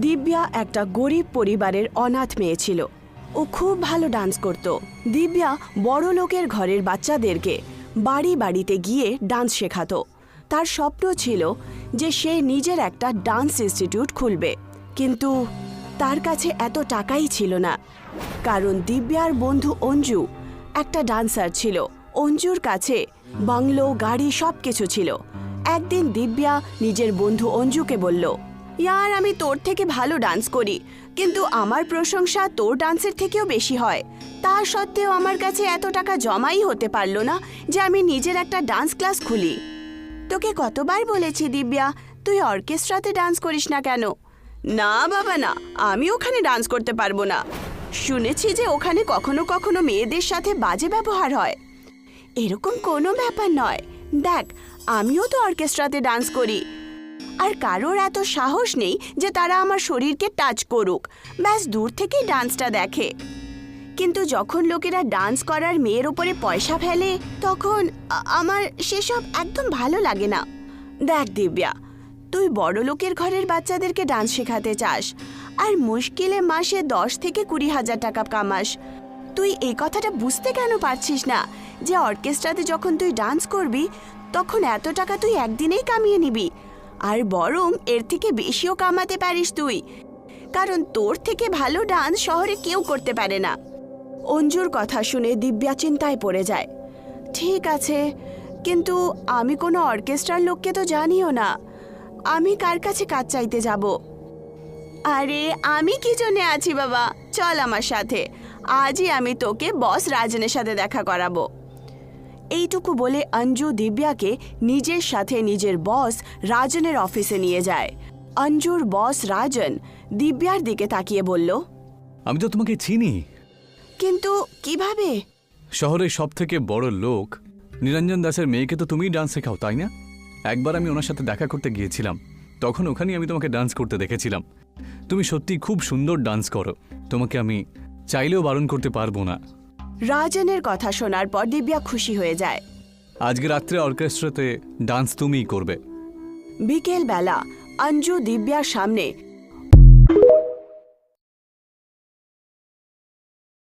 দিব্যা একটা গরিব পরিবারের অনাথ মেয়ে ছিল। ও খুব ভালো ডান্স করত। দিব্যা বড় লোকের ঘরের বাচ্চাদেরকে বাড়ি বাড়িতে গিয়ে ডান্স শেখাতো। তার স্বপ্ন ছিল যে সে নিজের একটা ডান্স ইনস্টিটিউট খুলবে। কিন্তু তার কাছে এত টাকাই ছিল না। কারণ দিব্যার বন্ধু অঞ্জু একটা ডান্সার ছিল। অঞ্জুর কাছে বাংলো, গাড়ি সব কিছু ছিল। একদিন দিব্যা নিজের বন্ধু অঞ্জুকে বলল ইয়ার, আমি তোর থেকে ভালো ডান্স করি, কিন্তু আমার প্রশংসা তোর ডান্সের থেকেও বেশি হয়। তা সত্ত্বেও আমার কাছে এত টাকা জমাই হতে পারল না যে আমি নিজের একটা ডান্স ক্লাস খুলি। তোকে কতবার বলেছি, দিব্যা, তুই অর্কেস্ট্রাতে ডান্স করিস না কেন? না, বাবা, না, আমি ওখানে ডান্স করতে পারব না। শুনেছি যে ওখানে কখনো কখনো মেয়েদের সাথে বাজে ব্যবহার হয়। এরকম কোনো ব্যাপার নয়। দেখ, আমিও তো অর্কেস্ট্রাতে ডান্স করি। আর কারোর এত সাহস নেই যে তারা আমার শরীরকে টাচ করুক। ব্যাস, দূর থেকেই ডান্সটা দেখে। কিন্তু যখন লোকেরা ডান্স করার মেয়ের ওপরে পয়সা ফেলে, তখন আমার সেসব একদম ভালো লাগে না। দেখ, দিব্যা, তুই বড় লোকের ঘরের বাচ্চাদেরকে ডান্স শেখাতে চাস, আর মুশকিলে মাসে দশ থেকে কুড়ি হাজার টাকা কামাস। তুই এই কথাটা বুঝতে কেন পারছিস না যে অর্কেস্ট্রাতে যখন তুই ডান্স করবি, তখন এত টাকা তুই একদিনেই কামিয়ে নিবি? আর বরং এর থেকে বেশিও কামাতে পারিস তুই। কারণ তোর থেকে ভালো ডান্স শহরে কেউ করতে পারে না। অঞ্জুর কথা শুনে দিব্যা চিন্তায় পড়ে যায়। ঠিক আছে, কিন্তু আমি কোনো অর্কেস্ট্রার লোককে তো জানিও না। আমি কার কাছে কাজ চাইতে যাব? আরে, আমি কি জন্যে আছি বাবা? চল আমার সাথে। আজই আমি তোকে বস রাজনের সাথে দেখা করাবো। এইটুকু বলে অঞ্জু দিব্যাকে নিজের সাথে নিজের বস রাজনের অফিসে নিয়ে যায়। অঞ্জুর বস রাজন দিব্যার দিকে তাকিয়ে বলল আমি তো তোমাকে চিনি। কিন্তু কীভাবে? শহরের সব থেকে বড় লোক নিরঞ্জন দাসের মেয়েকে তো তুমিই ডান্স শেখাও তাই না? একবার আমি ওনার সাথে দেখা করতে গিয়েছিলাম। তখন ওখানেই আমি তোমাকে ডান্স করতে দেখেছিলাম। তুমি সত্যি খুব সুন্দর ডান্স করো। তোমাকে আমি চাইলেও বারণ করতে পারব না। রাজনের কথা শোনার পর দিব্যা খুশি হয়ে যায়। আজকে রাত্রে অর্কেস্ট্রাতে ডান্স তুমিই করবে। বিকেল বেলা অঞ্জু দিব্যার সামনে